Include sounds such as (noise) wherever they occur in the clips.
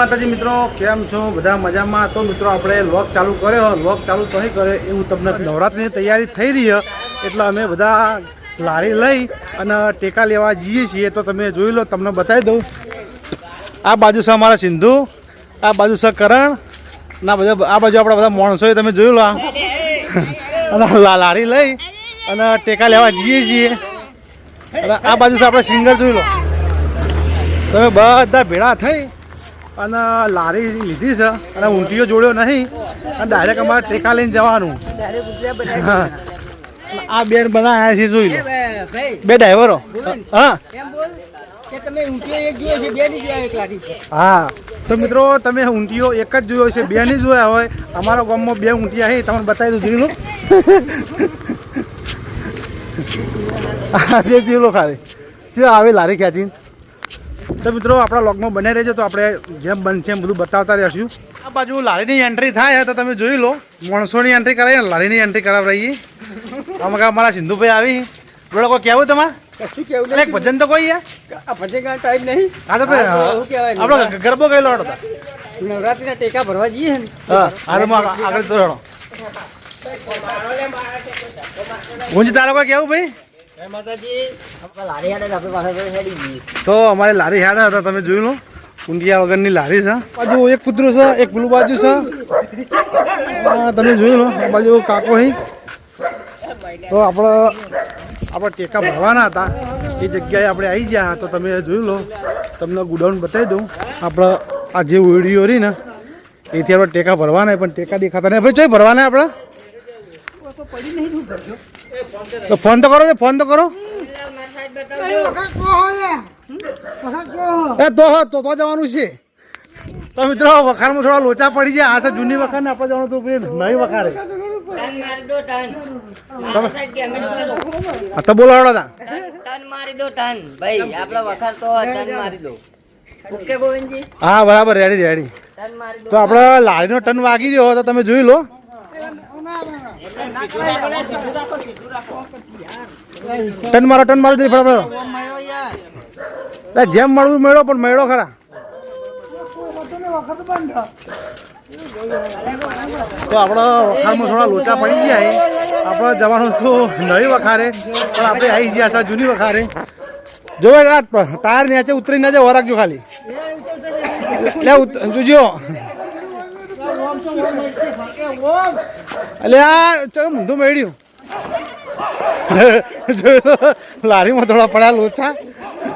માતાજી મિત્રો, કેમ છો? બધા મજામાં? તો મિત્રો, આપણે લોક ચાલુ કર્યો. લોક ચાલુ તો નહીં કરે એવું તમને નવરાત્રિની તૈયારી થઈ રહી એટલે અમે બધા લારી લઈ અને ટેકા લેવા જઈએ છીએ. તો તમે જોઈ લો, તમને બતાવી દઉં. આ બાજુ છે અમારા સિંધુ, આ બાજુ છે કરણ ના બધા આ બાજુ આપણા બધા માણસો તમે જોઈ લો અને લારી લઈ અને ટેકા લેવા જઈએ છીએ. અને આ બાજુ છે આપણે સિંગર જોઈ લો. તમે બધા ભેળા થઈ અને લારી લીધી છે અને ઊંટીઓ જોડ્યો નહીં. અને ડાયરેક્ટ અમારે ટેકા લઈને જવાનું. આ બેન બનાવ્યા છે જોઈ લો. બે ડ્રાઈવરો. હા. હા. તો મિત્રો તમે ઊંટીઓ એક જ જોયો છે બે નહીં જોયા હોય. અમારા ગામમાં બે ઊંટિયા છે તમને બતાવી દઉં જોઈ લો. (laughs) બે જોઈ લો ખાલી. શું આવે લારી ખેંચીને? તો મિત્રો આપણા લોગમાં બને રહેજો તો આપણે જેમ બનશે એમ બધું બતાવતા રહેશું. આ બાજુ લારીની એન્ટ્રી થાય તો તમે જોઈ લો. માણસોની એન્ટ્રી કરાવીએ લારીની એન્ટ્રી કરાવી અમારા મારા સિંધુભાઈ આવી. બોલો કોઈ કહેવું તમારે? કશું કેવું એટલે ભજન તો કોઈ યાર ભજન ગાવાનો ટાઈમ નહીં. હા તો? આપણો ગરબો હતો. નવરાત્રીના ટેકા ભરવા જઈએ ને. હા આગળ તો રડો. તારો કોઈ કેવું ભાઈ? તો અમારે લારી હાડા હતા, તમે જોઈ લો? કુંડિયા વગરની લારી છે. બાજુ એક કૂતરું છે, એક પેલું બાજુ છે. તમે જોઈ લો, આ બાજુ કાકો હી તો આપણે આપણે ટેકા ભરવાના હતા. એ જગ્યાએ આપણે આવી ગયા તો તમે જોઈ લો. તમને ગુડાઉન બતાવી દઉં. આપણે આ જે ઓળીઓ રહી ને, એથી આપણે ટેકા ભરવાના પણ ટેકા દેખાતા નહીં. ભાઈ જોઈ ભરવાના આપણે તો ફોન તો કરો ફોન તો કરો. એ તો જવાનું છે. તો મિત્રો વખારમાં થોડા લોચા પડી જાય. આ જૂની વખાર ને, આપણે જવાનું હતું નવી વખારે લો. તો બોલાવડો તા. હા, બરાબર રેડી રેડી તો આપણે લારીનો ટન વાગી ગયો તો તમે જોઈ લો. ટન મારો ટન મારો જઈ ફટાફટ. જેમ મળવું મેળો પણ મેળો ખરા. તો આપણા વખારમાં થોડા લોચા પડી ગયા આપણો જવાનું તો નવી વખારે પણ આપણે આવી ગયા છે જૂની વખારે. જોવે ટાયર નીચે ઉતરી ના જાય વરાગજો ખાલી. લે જોજો અલે આ ચલો ઊંધું મેળ્યું. (laughs) લારીમાં થોડા પડ્યા લોચા.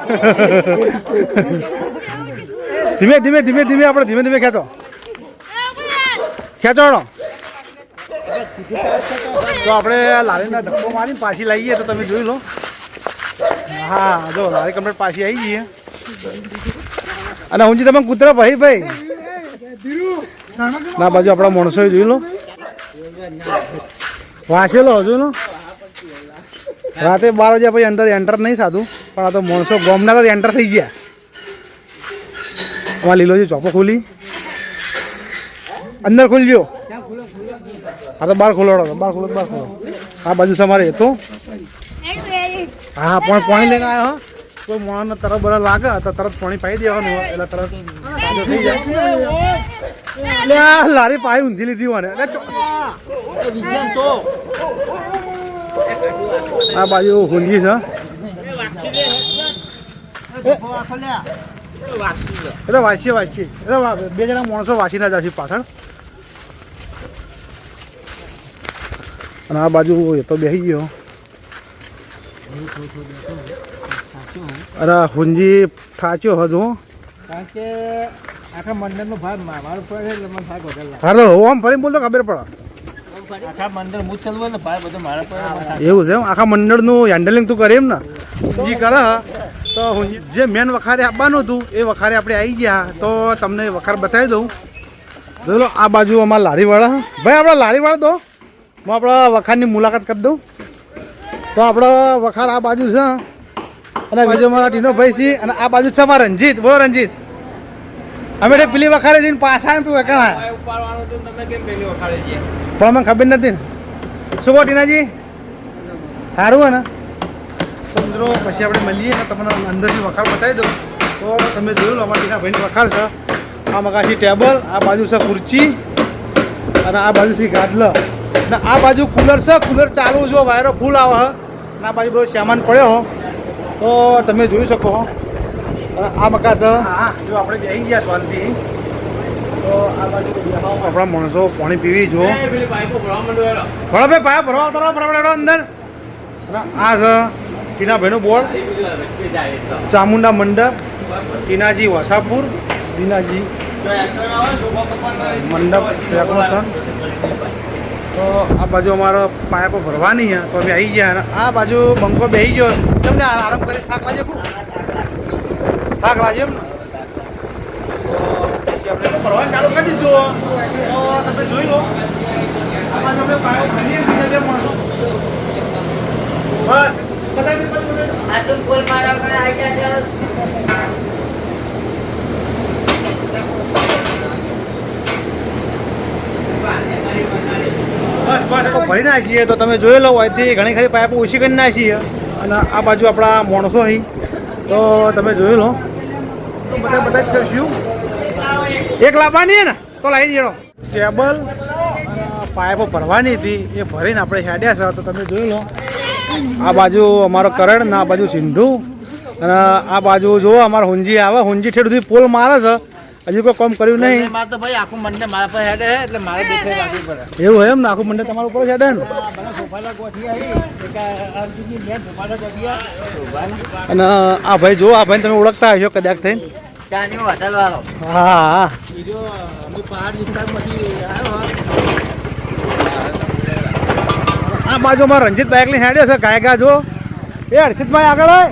(laughs) ધીમે ધીમે ધીમે ધીમે આપણે ધીમે ધીમે ખેંચો. ખેંચોડો તો આપણે લારીના ધક્કો મારીને પાછી લાવીએ તો તમે જોઈ લો. હા, જો લારી કમ્પ્લેટ પાછી આવી જઈએ અને હું તમે કૂતરા ભાઈ ભાઈ. ના, બાજુ આપણા માણસો જોઈ લો. વાંચેલો હજુ નો રાતે બાર વાગ્યા પછી અંદર એન્ટર નહીં થતું, પણ આ તો માણસો ગોમના તો એન્ટર થઈ ગયા. અમારા લીલોજી ચોપો ખોલી. અંદર ખોલજો હા તો બાર ખોલાડો બાર ખોલો બાર ખોલો આ બાજુ તમારે હતો. હા, પણ પાણી લઈને આવ્યો. કોઈ મોણને તરત બધા લાગે, તો તરત પાણી પાઈ દેવાનું, એટલે તરત આ લારી પાઈ ઊંધી લીધી હોય ને એટલે ચો- આ બાજુ ઊંધી છે. એટલે વાંચીએ વાંચીએ. એટલે બે જણા માણસો વાંચી ના જશે પાછળ. અને આ બાજુ એ તો બેસી ગયો. અરે હુંજી થાચ્યો હજુ. કારણ કે આખા મંડળનો ભાગ મારો પડે એટલે મને ભાગ વધારે હારો આમ ફરી બોલતો ખબર પડે. આખા મંડળ હું ચલવો ને ભાઈ બધો મારા પડે એવું છે આખા મંડળનું હેન્ડલિંગ તું કરે એમ ને? હુંજી કરે તો જે મેન વખારે આપવાનું હતું એ વખારે આપણે આવી ગયા. તો તમને વખાર બતાવી દઉં. જોઈ આ બાજુ અમારા લારીવાળા. ભાઈ આપણા લારીવાળા તો. હું આપણા વખારની મુલાકાત કરી દઉં. તો આપણો વખાર આ બાજુ છે. અને બીજો મારા ટીનો ભાઈ છે. અને આ બાજુ છે મારા રંજીત બોલો રંજીત અમે તો પેલી વખાડે જઈને પાછા ને તું વેકણા પણ મને ખબર નથી ને. શું કહો ટીનાજી? સારું હે ને? મિત્રો પછી આપણે મળીએ ને તમને અંદરથી વખાર બતાવી દઉં. તો તમે જોયું અમારા ટીના ભાઈને વખાર છે. આ મગાશી ટેબલ આ બાજુ છે ખુરચી અને આ બાજુ છે ગાદલ. અને આ બાજુ કુલર છે કુલર ચાલુ જો વાયરો ફૂલ આવે અને આ બાજુ બધો સામાન પડ્યો હો. તો તમે જોઈ શકો હો. આ મકા છે. હા જો આપણે જઈ ગયા શાંતિ. તો આપણા માણસો પાણી પીવી જો. ભણો ભાઈ પાયા ભરવા ઉતારવા બરાબર અંદર. આ છે ટીનાભાઈનું બોર્ડ ચામુંડા મંડપ ટીનાજી વસાપુર દીનાજી મંડપ ડેકોરેશન તો આ બાજુ અમારો પાયા પર ભરવાની છે તો અમે આવી ગયા. આ બાજુ બંકો બેસી ગયો. તમને આરામ કરી થાક લાગે ખૂબ થાક એમ ને આપણે ચાલુ કરી દીધું. તમે જોઈ લો. આપણે પાયો ભરીએ બીજા માણસો. બસ. આ તો બોલ મારા પર આવી જા બસ બસ. તો ભરી નાખીએ. તો તમે જોઈ લો અહીંથી ઘણી ખરી પાઇપો ઓછી કરી નાખીએ. અને આ બાજુ આપણા માણસો અહીં. તો તમે જોઈ લો. બધા બધા જ કરશું. એક લાવવાની ને, તો લાવી દેડો ટેબલ પાઇપો ભરવાની હતી, એ ભરીને આપણે હેડ્યા છે. તો તમે જોઈ લો, આ બાજુ અમારો કરણ આ બાજુ સિંધુ. અને આ બાજુ જુઓ અમારો હુંજી આવે, હુંજી ઠેઠ સુધી પોલ મારે છે. હજુ કોઈ કામ કર્યું નહીં. મારે તો ભાઈ આખું મંડે મારા પર હેડે છે એટલે મારે દેખાઈ રાખવી પડે. એવું હોય એમ ને? આખું મંડળ તમારું ઉપર હેડે ને? અને આ ભાઈ જો આ ભાઈ તમે ઓળખતા હશો કદાચ થઈને. હા આ બાજુમાં રંજીત બાઇક લઈને હેડ્યો છે ગાયકા જો એ હર્ષિતભાઈ આગળ હોય.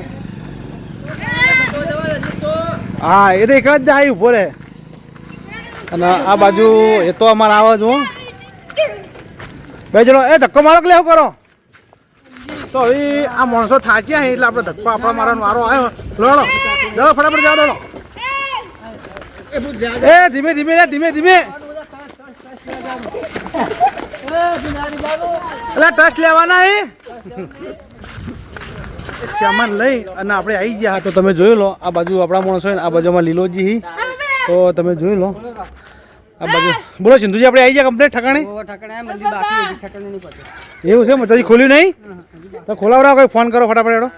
હા એ તો એક જ જાય ઊભો રે અને આ બાજુ એ તો અમારે આવે જો બે જણો, એ ધક્કો મારો કે લેવું કરો? તો હવે આ માણસો થાચ્યા એટલે આપણે ધક્કો આપણા મારવાનો વારો આવ્યો. લડો જાઓ ફટાફટ જાઓ દોડો એ ધીમે ધીમે રે ધીમે ધીમે. એટલે ટચ લેવાના એ સામાન લઈ અને આપણે આવી ગયા. તો તમે જોઈ લો, આ બાજુ આપણા માણસો આ બાજુમાં લીલોજી. તો તમે જોઈ લો. આ બાજુ બોલો સિંધુજી આપણે આવી જાય કમ્પ્લીટ ઠકાણે? એવું છે મચાજી ખોલ્યું નહીં? તો ખોલાવડાવો કોઈ ફોન કરો ફટાફટ એડો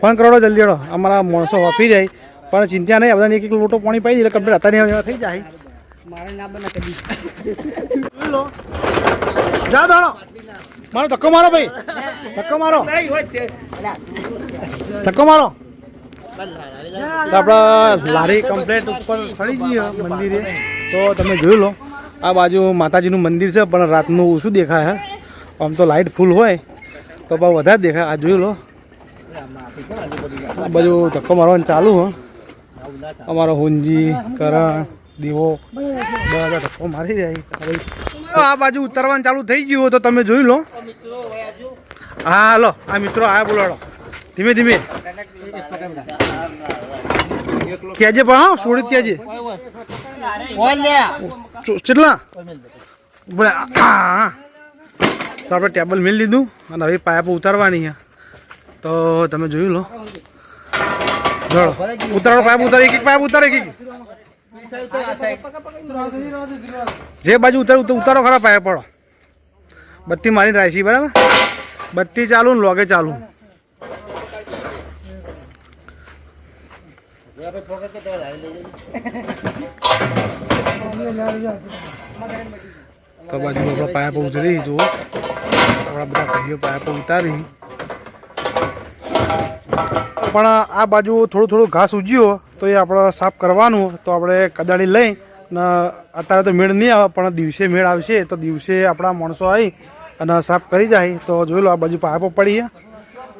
ફોન કરો જલ્દી એડો અમારા માણસો વાપી જાય. પણ ચિંતા નહીં બધાને એક એક લોટો પાણી પાઈ દે એટલે કમ્પ્લીટ હતા નહીં થઈ જાય. જા દોડો મારો ધક્કો મારો ભાઈ. ધક્કો મારો. ધક્કો મારો. આપણા લારી કમ્પ્લેટ ઉપર સડી ગઈ મંદિરે. તો તમે જોઈ લો, આ બાજુ માતાજીનું મંદિર છે, પણ રાતનું ઓછું દેખાય આમ તો લાઇટ ફૂલ હોય, તો બહુ વધારે દેખાય. આ જોઈ લો. આ બાજુ ધક્કો મારવાનું ચાલુ હો. અમારો હુંજી, કરણ, દીવો, બધા ધક્કો મારી જાય આ બાજુ ઉતરવાનું ચાલુ થઈ ગયું તો તમે જોઈ લો. હા હાલો આ મિત્રો આ બોલાડો ધીમે ધીમે. કહેજે પણ, હા, સોડી કહેજે કેટલા તો આપણે ટેબલ મેળ લીધું અને હવે પાઇપ ઉતારવાની છે. તો તમે જોયું લો. ચલો ઉતારો પાઇપ ઉતાર એક એક પાઇપ ઉતારે એક જે બાજુ ઉતાર ઉત- ઉતારો ખરા પાયા પડો બત્તી મારી રાશી બરાબર? બત્તી ચાલુ ને લોગે ચાલુ. તો બાજુ આપણા પાયા પર ઉતરી જુઓ. આપણા બધા ભાઈઓ પાયા પર ઉતારી. પણ આ બાજુ થોડું થોડું ઘાસ ઉજ્યું તો એ આપણે સાફ કરવાનું, તો આપણે કદાળી લઈ, ને અત્યારે તો મેળ નહીં આવે, પણ દિવસે મેળ આવશે, તો દિવસે આપણા માણસો આવી અને સાફ કરી જાય. તો જોઈ લો, આ બાજુ પાયા પર પડી છે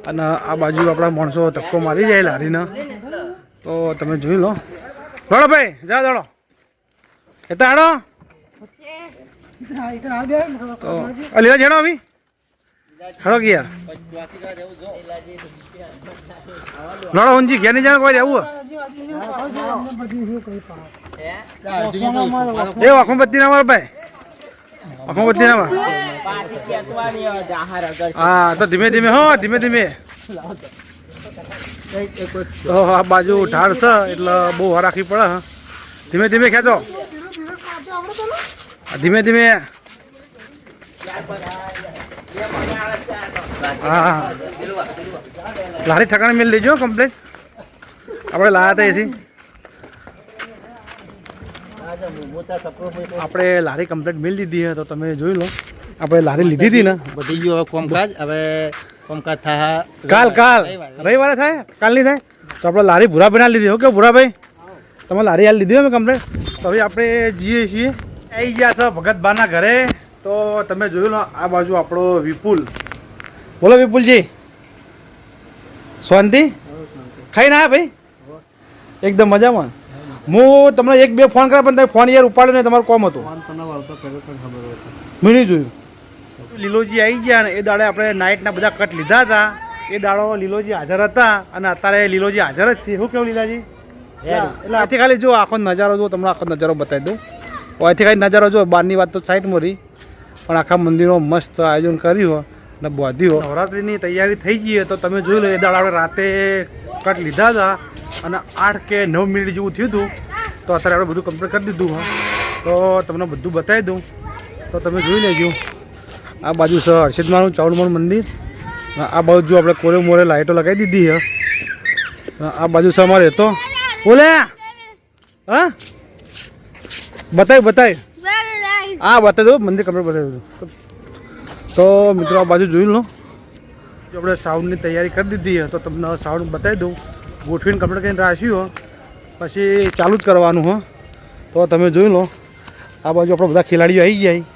અને આ બાજુ આપણા માણસો ધક્કો મારી જાય લારીને. તો તમે જોઈ લો. દોડો ભાઈ, જા દોડો. એ તો હાડો તો લીલા હેડો અભી હેડો ગયા. લડો ઊંજી ઘેર નહીં જાણે કોઈ રહેવું એ, અખમબત્તી ના મારો ભાઈ. અખમબત્તી ના માર. હા, તો ધીમે ધીમે, હો, ધીમે ધીમે. આ બાજુ ઢાળ છે, એટલે બહુ રાખવી પડે ધીમે ધીમે ખેંચો. ધીમે ધીમે. હા લારી ઠકાણે મેળ લેજો કમ્પ્લેટ આપણે લાયા હતા એથી. આપણે લારી કમ્પ્લેટ મેળ છે, તો તમે જોઈ લો. આપણે લારી લીધી હતી ને. બધી ગયું હવે કોમકાજ, હવે કોમકાજ કાલ કાલ. રવિવારે. થાય? કાલની થાય? તો આપણે લારી ભૂરાભાઈ ના લીધી ઓકે ભૂરાભાઈ તમે લારી હાલ લીધી અમે કમ્પ્લેટ તો હવે આપણે જઈએ છીએ. આવી ગયા છો ભગતબાના ઘરે. તો તમે જોયું ને આ બાજુ આપણો વિપુલ. બોલો વિપુલજી. શાંતિ? ખાઈ ના ભાઈ? એકદમ મજામાં. હું તમને એક બે ફોન કર્યા પણ તમે ફોન યાર ઉપાડ્યો ને તમારો કોમ હતો. મેં નહીં જોયું. લીલોજી આવી ગયા ને એ દાડે આપણે નાઇટના બધા કટ લીધા હતા. એ દાડો લીલોજી હાજર હતા અને અત્યારે લીલોજી હાજર જ છે. શું કેવું લીલાજી? એટલે આથી ખાલી જો આખો નજારો જો તમને આખો નજારો બતાવી દઉં. અહીંથી ખાલી નજારો જો બહારની વાત તો સાઈડ મરી પણ આખા મંદિરો મસ્ત આયોજન કર્યું અને બાંધ્યું. નવરાત્રિની તૈયારી થઈ ગઈ તો તમે જોઈ લો એ દાડા આપણે રાતે કટ લીધા હતા અને આઠ કે નવ મિનિટ જેવું થયું હતું. તો અત્યારે આપણે બધું કમ્પ્લીટ કરી દીધું હોય તો તમને બધું બતાવી દઉં. તો તમે જોઈ લેજો. આ બાજુ છે હર્ષિદમાનું ચાવડમાનું મંદિર. આ બાજુ આપણે કોરે મોરે લાઇટો લગાવી દીધી છે. આ બાજુ છે અમારે તો બોલે હા? બતાવી બતાવી હા, બતાવી દઉં મંદિર કમ્પ્લીટ બતાવી દઉં તો મિત્રો, આ બાજુ જોઈ લો. આપણે સાઉન્ડની તૈયારી કરી દીધી હોય તો તમને સાઉન્ડ બતાવી દઉં. ગોઠવીને કમ્પ્લીટ કરીને રાખ્યું હો. પછી ચાલુ જ કરવાનું હો. તો તમે જોઈ લો. આ બાજુ આપણા બધા ખેલાડીઓ આવી ગયા.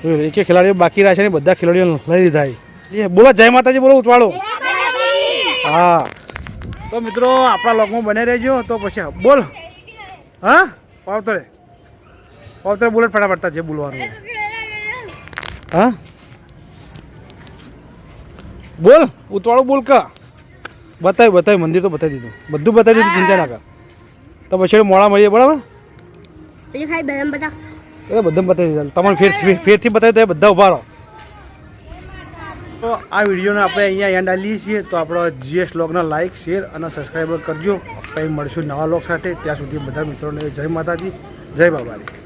એક ખેલાડીઓ બાકી રહ્યા છે ને બધા ખેલાડીઓ લઈ લીધા એ બોલો જય માતાજી બોલો ઉતવાળો. હા. તો મિત્રો આપણા લોકમાં બને રહેજો તો પછી બોલ. હા? પાવતરે. પાવતરે બોલે ફટાફટતા જે બોલવાનું હા? બોલ ઉતવાળો બોલ કા. બતાવ્યું બતાવ્યું મંદિર તો બતાવી દીધું. બધું બતાવી દીધું ચિંતા ના કર. તો પછી મોડા મળીએ બરાબર? ખાઈ બધા એ બધા બતાવી દીધા. તમારે ફેર ફેરથી બતાવી દે, બધા ઊભા રહો. તો આ વિડીયોને આપણે અહીંયા એન્ડ આલીએ છીએ. તો આપણો જીએસ લોગને લાઇક શેર અને સબસ્ક્રાઈબર કરજો. કંઈ મળશું નવા લોક સાથે. ત્યાં સુધી બધા મિત્રોને જય માતાજી, જય બાબારી